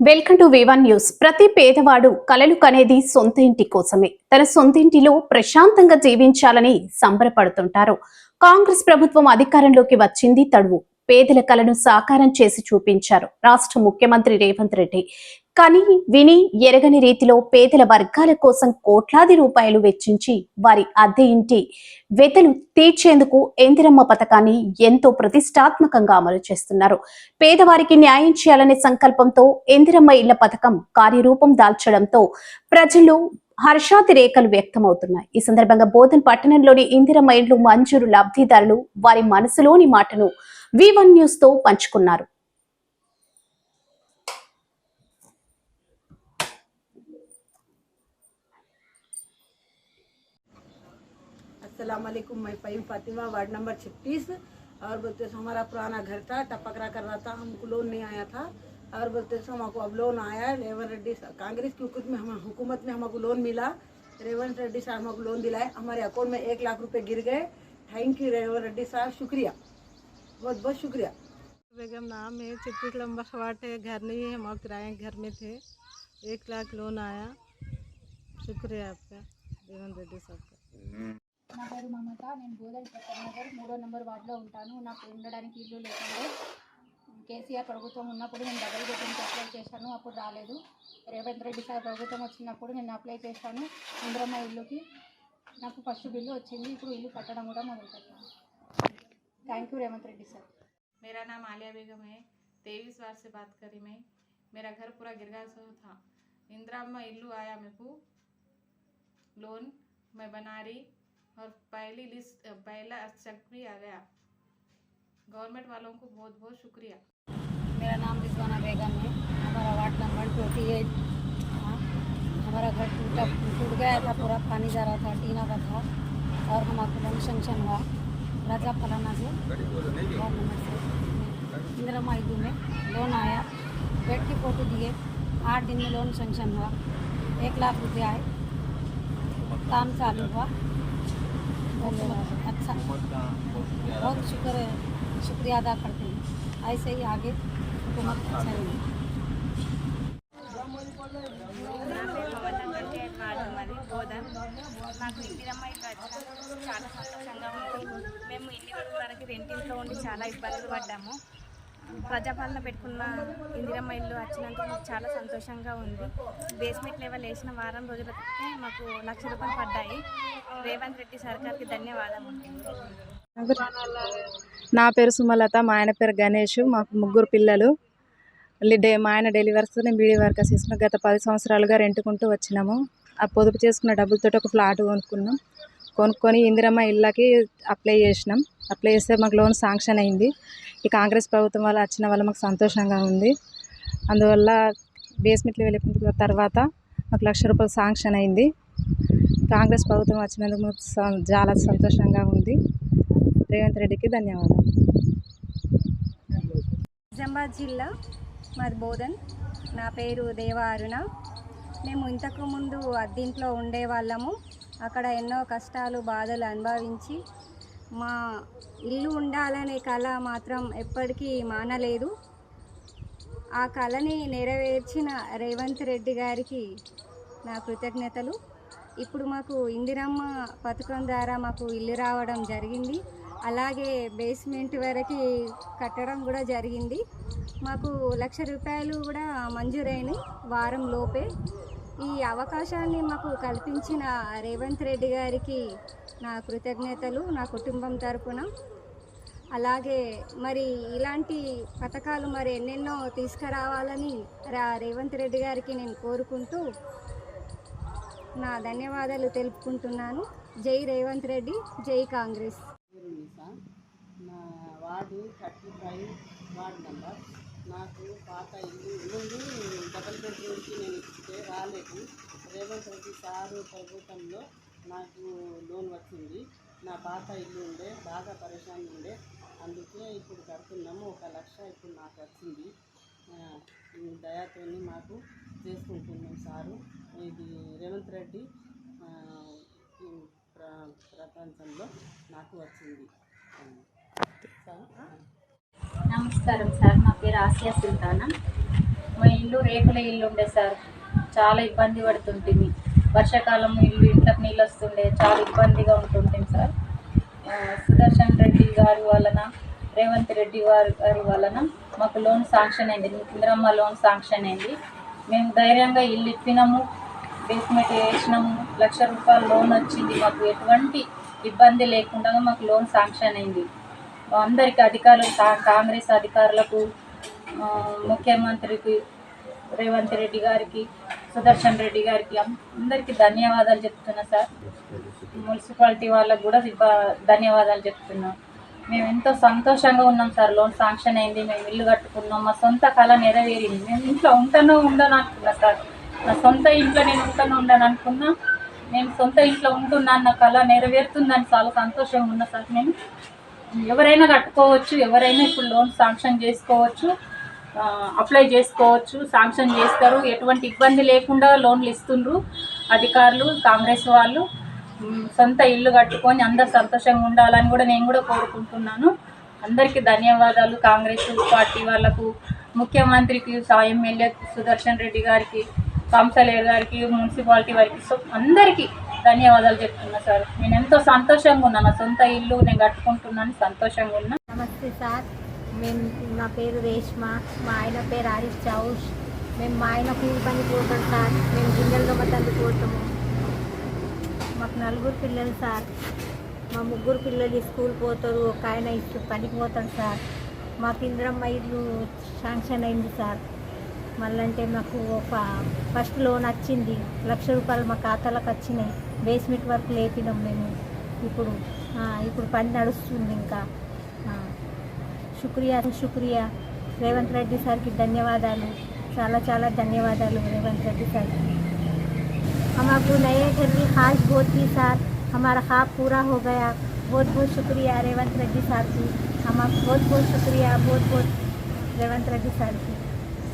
Welcome to వివన్ news ప్రతి పేదవాడు కలలు కనేది సొంత ఇంటి కోసమే. తన సొంత ఇంటిలో ప్రశాంతంగా జీవించాలని సంబరపడుతుంటారు. కాంగ్రెస్ ప్రభుత్వం అధికారంలోకి వచ్చింది తడువు. పేదల కలను సాకారం చేసి చూపించారు రాష్ట్ర ముఖ్యమంత్రి రేవంత్ రెడ్డి. కానీ విని ఎరగని రీతిలో పేదల వర్గాల కోసం కోట్లాది రూపాయలు వెచ్చించి వారి అద్దె ఇంటి వెతలు తీర్చేందుకు ఏందిరమ్మ పథకాన్ని ఎంతో ప్రతిష్టాత్మకంగా అమలు చేస్తున్నారు. పేదవారికి న్యాయం చేయాలనే సంకల్పంతో ఏందిరమ్మ ఇళ్ళ పథకం కార్యరూపం దాల్చడంతో ప్రజలు హర్షాతిరేకలు వ్యక్తమవుతున్నాయి. ఈ సందర్భంగా బోధన్ పట్టణంలోని ఇందిరమ్మ ఇండ్లు మంజూరు లబ్ధిదారులు వారి మనసులోని మాటను వి వన్ న్యూస్తో పంచుకున్నారు. अस्सलाम वालेकुम मैं पईम फातिमा वार्ड नंबर छत्तीस। और बोलते सो हमारा पुराना घर था टपकरा कर रहा था हमको लोन नहीं आया था। और बोलते सो हमको अब लोन आया है। रेवंत रेड्डी कांग्रेस की हुकूमत में हम हुकूमत में हमको लोन मिला। रेवंत रेड्डी साहब हमको लोन दिलाए। हमारे अकाउंट में एक लाख रुपये गिर गए। थैंक यू रेवंत रेड्डी साहब शुक्रिया। बहुत बहुत शुक्रिया। बेगम नाम है छत्तीस लंबा खवाट है घर नहीं है हम और किराए घर में थे। एक लाख लोन आया। शुक्रिया आपका रेवंत रेड्डी साहब का। నా పేరు మమత నేను గోదావరి పట్టణ నగర్ మూడో నెంబర్ వార్డులో ఉంటాను నాకు ఉండడానికి ఇల్లు లేకుండే కేసీఆర్ ప్రభుత్వం ఉన్నప్పుడు నేను డబుల్ బెడ్రూమ్కి అప్లై చేశాను అప్పుడు రాలేదు రేవంత్ రెడ్డి సార్ ప్రభుత్వం వచ్చినప్పుడు నేను అప్లై చేశాను ఇంద్రమ్మ ఇల్లుకి నాకు ఫస్ట్ బిల్లు వచ్చింది ఇప్పుడు ఇల్లు కట్టడం కూడా మొదలుపెట్టాను thank you Revanth Reddy sir मेरा नाम आलिया बेगम है तेईस बार से बात करी मैं मेरा घर पूरा गिरगा सो था इंदिरा में इल्लू आया मेरे को लोन मैं बना रही और पहली लिस्ट पहला चेक भी आ गया। गवर्नमेंट वालों को बहुत बहुत शुक्रिया। मेरा नाम रिजवाना बेगम है। हमारा वार्ड नंबर ट्वेंटी एट हमारा घर टूटा टूट गया था पूरा पानी जा रहा था टीना का था और हमारा लोन सेंक्शन हुआ। राजा फलाना से इंदिरा माइदू में लोन आया। बेड की फ़ोटो दिए आठ दिन में लोन सेंक्शन हुआ। एक लाख रुपया आए काम चालू हुआ। धन्यवाद अच्छा बहुत शुक्र है शुक्रिया अदा करते हैं ऐसे ही आगे हुकूमत अच्छा रहेगी నా పేరు మమత కంటే వాడు మరి గోదాం నాకు ఇందిరమ్మ ఇల్లు వచ్చినందుకు చాలా సంతోషంగా ఉంది మేము ఇన్ని రోజుల వరకు రెంటింట్లో ఉండి చాలా ఇబ్బందులు పడ్డాము ప్రజాపాలన పెట్టుకున్న ఇందిరమ్మ ఇల్లు వచ్చినందుకు మాకు చాలా సంతోషంగా ఉంది. బేస్మెంట్ లెవెల్ వేసిన వారం రోజులకే మాకు లక్ష రూపాయలు పడ్డాయి. రేవంత్ రెడ్డి సర్కార్కి ధన్యవాదాలు నా పేరు సుమలత మా ఆయన పేరు గణేష్ మాకు ముగ్గురు పిల్లలు. డే మా ఆయన డెలివరీస్ నేను బీడీ వర్కర్స్ చేసిన గత పది సంవత్సరాలుగా రెంటుకుంటూ వచ్చినాము. ఆ పొదుపు చేసుకున్న డబ్బులతో ఒక ఫ్లాట్ కొనుక్కున్నాం. కొనుక్కొని ఇందిరమ్మ ఇళ్ళకి అప్లై చేసినాం. అప్లై చేస్తే మాకు లోన్ శాంక్షన్ అయింది. ఈ కాంగ్రెస్ ప్రభుత్వం వల్ల వచ్చిన వల్ల మాకు సంతోషంగా ఉంది. అందువల్ల బేస్మెంట్లు వెళ్ళిపోయిన తర్వాత మాకు లక్ష రూపాయలు శాంక్షన్ అయింది. కాంగ్రెస్ ప్రభుత్వం వచ్చినందుకు మాకు చాలా సంతోషంగా ఉంది. రేవంత్ రెడ్డికి ధన్యవాదాలు. నిజామాబాద్ జిల్లా మాది బోధన్. నా పేరు దేవ అరుణ మేము ఇంతకు ముందు అద్దింట్లో ఉండేవాళ్ళము అక్కడ ఎన్నో కష్టాలు బాధలు అనుభవించి మా ఇల్లు ఉండాలనే కళ మాత్రం ఎప్పటికీ మానలేదు. ఆ కళని నెరవేర్చిన రేవంత్ రెడ్డి గారికి నా కృతజ్ఞతలు. ఇప్పుడు మాకు ఇందిరమ్మ పథకం ద్వారా మాకు ఇల్లు రావడం జరిగింది. అలాగే బేస్మెంట్ వరకు కట్టడం కూడా జరిగింది. మాకు లక్ష రూపాయలు కూడా మంజూరైనాయి వారం లోపే. ఈ అవకాశాన్ని మాకు కల్పించిన రేవంత్ రెడ్డి గారికి నా కృతజ్ఞతలు నా కుటుంబం తరపున. అలాగే మరి ఇలాంటి పథకాలు మరి ఎన్నెన్నో తీసుకురావాలని రా రేవంత్ రెడ్డి గారికి నేను కోరుకుంటూ నా ధన్యవాదాలు తెలుపుకుంటున్నాను. జై రేవంత్ రెడ్డి జై కాంగ్రెస్. నా ward thirty five ward number. నాకు పాత ఇల్లు. నుండి డబల్ బెడ్రూమ్కి నేను ఇచ్చితే రాలేదు. రేవంత్ రెడ్డి సారు ప్రభుత్వంలో నాకు లోన్ వచ్చింది. నా పాత ఇల్లు ఉండే బాగా పరేషాన్ ఉండే. అందుకే ఇప్పుడు కడుతున్నాము. ఒక లక్ష ఇప్పుడు నాకు వచ్చింది. దయాతో మాకు చేసుకుంటున్నాం సారు. ఇది రేవంత్ రెడ్డి ప్ర ప్రపంచంలో నాకు వచ్చింది. సార్? నమస్కారం సార్. నా పేరు ఆసియా సుల్తానా. మా ఇల్లు రేకుల ఇల్లు ఉండే సార్. చాలా ఇబ్బంది పడుతుంటుంది. వర్షాకాలం ఇల్లు ఇంట్లోకి నీళ్ళు వస్తుండే చాలా ఇబ్బందిగా ఉంటుంటుంది సార్. సుదర్శన్ రెడ్డి గారి వలన రేవంత్ రెడ్డి వారి గారి వలన మాకు లోన్ శాంక్షన్ అయింది. ఇందిరమ్మ లోన్ శాంక్షన్ అయింది. మేము ధైర్యంగా ఇల్లు ఇప్పినాము బేస్మెంట్ వేసినాము. లక్ష రూపాయలు లోన్ వచ్చింది. మాకు ఎటువంటి ఇబ్బంది లేకుండా మాకు లోన్ శాంక్షన్ అయింది. అందరికి అధికారులు కాంగ్రెస్ అధికారులకు ముఖ్యమంత్రికి రేవంత్ రెడ్డి గారికి సుదర్శన్ రెడ్డి గారికి అందరికీ ధన్యవాదాలు చెప్తున్నా సార్. మున్సిపాలిటీ వాళ్ళకు కూడా ధన్యవాదాలు చెప్తున్నాం. మేము ఎంతో సంతోషంగా ఉన్నాం సార్. లోన్ శాంక్షన్ అయింది మేము ఇల్లు కట్టుకున్నాం. మా సొంత కళ నెరవేరింది. మేము ఇంట్లో ఉంటానో ఉండను అనుకున్నా సార్. నా సొంత ఇంట్లో నేను ఉంటానో ఉండను అనుకున్నా. నేను సొంత ఇంట్లో ఉంటున్నాను నా కళ నెరవేరుతుందని చాలా సంతోషంగా ఉన్నా సార్. నేను ఎవరైనా కట్టుకోవచ్చు ఎవరైనా ఇప్పుడు లోన్ శాంక్షన్ చేసుకోవచ్చు అప్లై చేసుకోవచ్చు శాంక్షన్ చేస్తారు. ఎటువంటి ఇబ్బంది లేకుండా లోన్లు ఇస్తుండ్రు అధికారులు కాంగ్రెస్ వాళ్ళు. సొంత ఇల్లు కట్టుకొని అందరు సంతోషంగా ఉండాలని కూడా నేను కూడా కోరుకుంటున్నాను. అందరికీ ధన్యవాదాలు. కాంగ్రెస్ పార్టీ వాళ్ళకు ముఖ్యమంత్రికి ఎమ్మెల్యే సుదర్శన్ రెడ్డి గారికి కంసలేరు గారికి మున్సిపాలిటీ వారికి సో అందరికీ ధన్యవాదాలు చెప్తున్నా సార్. నేను ఎంతో సంతోషంగా ఉన్నాను నా సొంత ఇల్లు నేను కట్టుకుంటున్నాను సంతోషంగా ఉన్నా. నమస్తే సార్. మేము నా పేరు రేష్మ మా ఆయన పేరు ఆరిఫ్ చౌష్. మేము మా ఆయన కూలి పని పోతాం సార్. మేము గింజలు దొంగతంది పోతాము. మాకు నలుగురు పిల్లలు సార్. మా ముగ్గురు పిల్లలు స్కూల్ పోతారు. ఒక ఆయన ఇస్తూ పనికి పోతాడు సార్. మాకు ఇంద్రమ్మ ఇల్లు శాంక్షన్ అయింది సార్. మళ్ళంటే మాకు ఒక ఫస్ట్ లోన్ వచ్చింది లక్ష రూపాయలు మా ఖాతాలకు వచ్చినాయి బేస్మెంట్ వరకు లేపినాం మేము ఇప్పుడు ఆ, ఇప్పుడు పని నడుస్తుంది ఇంకా ఆ, శుక్రియా శుక్రియా రేవంత్ రెడ్డి సార్కి ధన్యవాదాలు చాలా చాలా ధన్యవాదాలు రేవంత్ రెడ్డి సార్కి हमारे नए घर की ख्वाहिश बहुत थी सर हमारा ख्वाब पूरा हो गया बहुत बहुत शुक्रिया रेवंत रेड्डी साहब की हमारा बहुत बहुत शुक्रिया बहुत बहुत రేవంత్ రెడ్డి సార్కి చాలా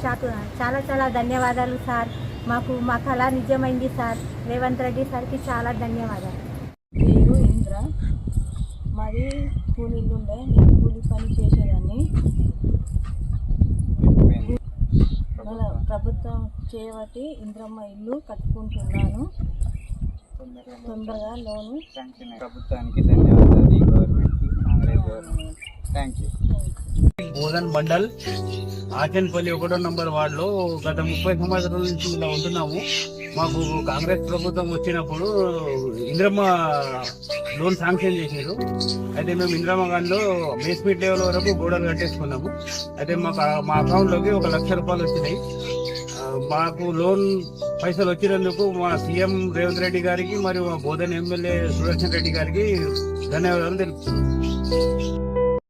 చాలా చాలా ధన్యవాదాలు సార్. మాకు మా కళ నిజమైంది సార్. రేవంత్ రెడ్డి సార్కి చాలా ధన్యవాదాలు. పేరు ఇంద్ర మాది కూలి ఇల్లు ఉండే నేను కూలి పని చేసేదాన్ని. ప్రభుత్వం చేయబట్టి ఇంద్రమ్మ ఇల్లు కట్టుకుంటున్నాను. తొందరగా లోను. ప్రభుత్వానికి ధన్యవాదాలు. ఈ గవర్నమెంట్కి Congress government thank you Bodhan mandal Achanpalli ఒకటో నంబర్ వార్డులో గత ముప్పై సంవత్సరాల నుంచి ఇలా ఉంటున్నాము. మాకు కాంగ్రెస్ ప్రభుత్వం వచ్చినప్పుడు ఇంద్రమ్మ లోన్ శాంక్షన్ చేసారు అయితే మేము ఇంద్రమ్మ గాంలో బేస్మెంట్ లెవెల్ వరకు గోడలు కట్టేసుకున్నాము. అయితే మాకు మా అకౌంట్లోకి ఒక లక్ష రూపాయలు వచ్చినాయి. మాకు లోన్ పైసలు వచ్చినందుకు మా సీఎం రేవంత్ రెడ్డి గారికి మరియు మా బోధన్ ఎమ్మెల్యే సుదర్శన్ రెడ్డి గారికి ధన్యవాదాలు తెలుపుతున్నాను